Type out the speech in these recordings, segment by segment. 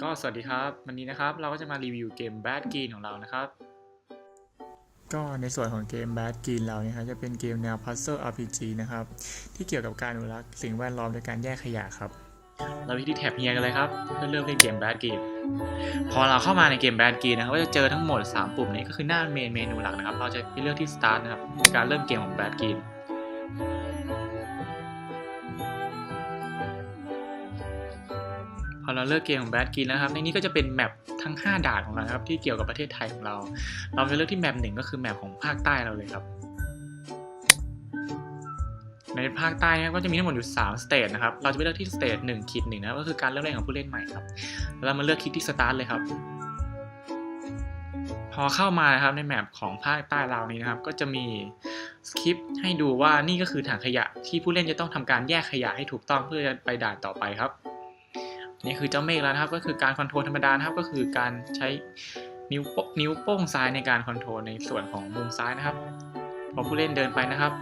สวัสดีครับ วันนี้นะครับเราก็จะมารีวิวเกม Bad Green ของเรานะครับ ก็ในส่วนของเกม Bad Green เราเนี่ยครับจะเป็นเกมแนว Puzzle RPG นะครับ ที่เกี่ยวกับการอนุรักษ์สิ่งแวดล้อมโดยการแยกขยะครับ เราไปที่แท็บเฮียกันเลยครับ เพื่อเริ่มเล่นเกม Bad Green พอเราเข้ามาในเกม Bad Green นะครับก็จะเจอทั้งหมด 3 ปุ่มนี้ก็คือหน้าเมนเมนูหลักนะครับ เราจะไปเลือกที่ Start นะครับในการเริ่มเกมของ Bad Green อเราเลือกเกมของแบดกินแล้วครับ ในนี้ก็จะเป็นแมปทั้ง 5 ด่านของเราครับที่เกี่ยวกับประเทศไทยของเรา เราจะเลือกที่แมปหนึ่งก็คือแมปของภาคใต้เราเลยครับ ในภาคใต้นี่ยก็จะมีทั้งหมดอยู่3สเตจนะครับ เราจะไปเลือกที่สเตจหนึ่งคิดหนึ่งนะก็คือการเริ่มเล่นของผู้เล่นใหม่ครับแล้วเรามาเลือกคลิกที่สตาร์ทเลยครับพอเข้ามานะครับในแมปของภาคใต้เรานี้นะครับ ก็จะมีสคริปต์ให้ดูว่านี่ก็คือถังขยะที่ผู้เล่นจะต้องทำการแยกขยะให้ถูกต้องเพื่อจะไปด่านต่อไปครับ นี่คือเจ้าเมฆแล้วนะครับ ก็คือการคอนโทรลธรรมดานะครับ ก็คือการใช้นิ้วโป้นิ้วโป้งซ้ายในการคอนโทรลในส่วนของมุมซ้ายนะครับ พอผู้เล่นเดินไปนะครับ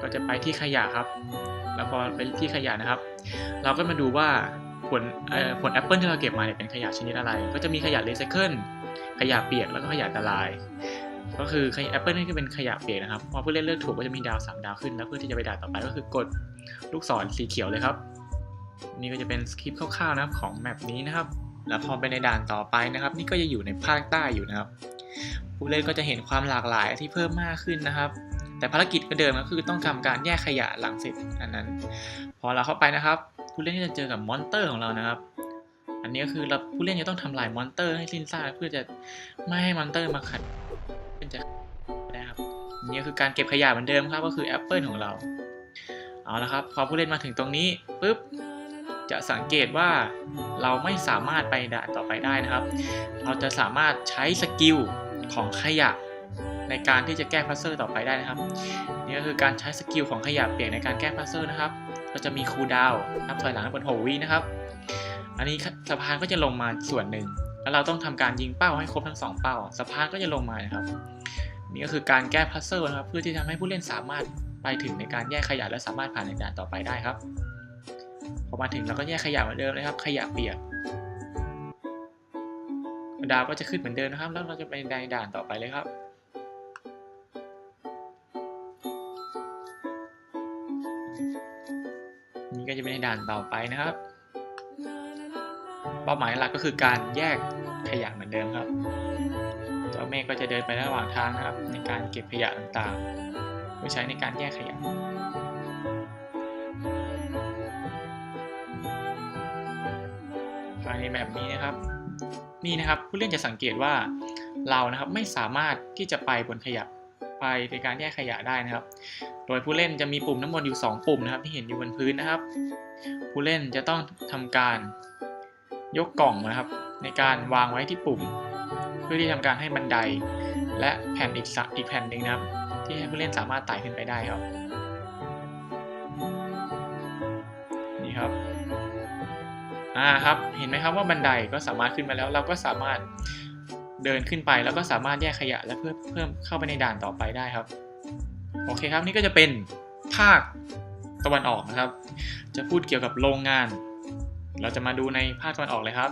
ก็จะไปที่ขยะครับ แล้วพอไปที่ขยะนะครับ เราก็มาดูว่าผลผลแอปเปิลที่เราเก็บมาเนี่ยเป็นขยะชนิดอะไร ก็จะมีขยะรีไซเคิลขยะเปียกแล้วก็ขยะอันตราย ก็คือขยะแอปเปิลนี่ก็เป็นขยะเปียกนะครับ พอผู้เล่นเลือกถูกก็จะมีดาวสามดาวขึ้น แล้วเพื่อที่จะไปด่านต่อไปก็คือกดลูกศรสีเขียวเลยครับ นี่ก็จะเป็นสคริปต์คร่าวๆนะครับของแมปนี้นะครับ แล้วพอไปในด่านต่อไปนะครับ นี่ก็จะอยู่ในภาคใต้อยู่นะครับ ผู้เล่นก็จะเห็นความหลากหลายที่เพิ่มมากขึ้นนะครับ แต่ภารกิจก็เดิมก็คือต้องทำการแยกขยะหลังเสร็จอันนั้น พอเราเข้าไปนะครับ ผู้เล่นก็จะเจอกับมอนเตอร์ของเรานะครับ อันนี้ก็คือเราผู้เล่นจะต้องทำลายมอนเตอร์ให้สิ้นซากเพื่อจะไม่ให้มอนเตอร์มาขัดเป็นจะนะครับนนี่คือการเก็บขยะเหมือนเดิมครับ ก็คือแอปเปิลของเรา เอาละครับ พอผู้เล่นมาถึงตรงนี้ปุ๊บ จะสังเกตว่าเราไม่สามารถไปด่านต่อไปได้นะครับ เราจะสามารถใช้สกิลของขยะในการที่จะแก้พัซเซอร์ต่อไปได้นะครับนี่ก็คือการใช้สกิลของขยะเปียกในการแก้พัซเซอร์นะครับก็จะมีคูลดาวน์นับถอยหลังบนหกวินะครับ อันนี้สะพานก็จะลงมาส่วนหนึ่ง แล้วเราต้องทำการยิงเป้าให้ครบทั้งสองเป้าสะพานก็จะลงมานะครับ นี่ก็คือการแก้พัซเซอร์นะครับเพื่อที่จะทำให้ผู้เล่นสามารถไปถึงในการแยกขยะและสามารถผ่านในด่านต่อไปได้ครับ พอมาถึงเราก็แยกขยะเหมือนเดิมเลยครับ ขยะเปียกดาวก็จะขึ้นเหมือนเดิมนะครับ แล้วเราจะไปในด่านต่อไปเลยครับนี่ก็จะเป็นในด่านต่อไปนะครับ เป้าหมายหลักก็คือการแยกขยะเหมือนเดิมครับเจ้าเมฆก็จะเดินไประหว่างทางนะครับ ในการเก็บขยะต่างๆเพื่อใช้ในการแยกขยะ ภายในแบบนี้นะครับ นี่นะครับผู้เล่นจะสังเกตว่าเรานะครับไม่สามารถที่จะไปบนขยะไปในการแยกขยะได้นะครับ โดยผู้เล่นจะมีปุ่มทั้งหมดอยู่ 2 ปุ่มนะครับที่เห็นอยู่บนพื้นนะครับ ผู้เล่นจะต้องทำการยกกล่องนะครับ ในการวางไว้ที่ปุ่ม เพื่อที่ทำการให้บันได และแผ่นอีกสักอีกแผ่นหนึ่งนะครับ ที่ให้ผู้เล่นสามารถไต่ขึ้นไปได้ครับ อ่าครับเห็นไหมครับว่าบันไดก็สามารถขึ้นมาแล้ว เราก็สามารถเดินขึ้นไปแล้วก็สามารถแยกขยะและเพิ่มเพิ่มเข้าไปในด่านต่อไปได้ครับ โอเคครับนี่ก็จะเป็นภาคตะวันออกนะครับ จะพูดเกี่ยวกับโรงงาน เราจะมาดูในภาคตะวันออกเลยครับ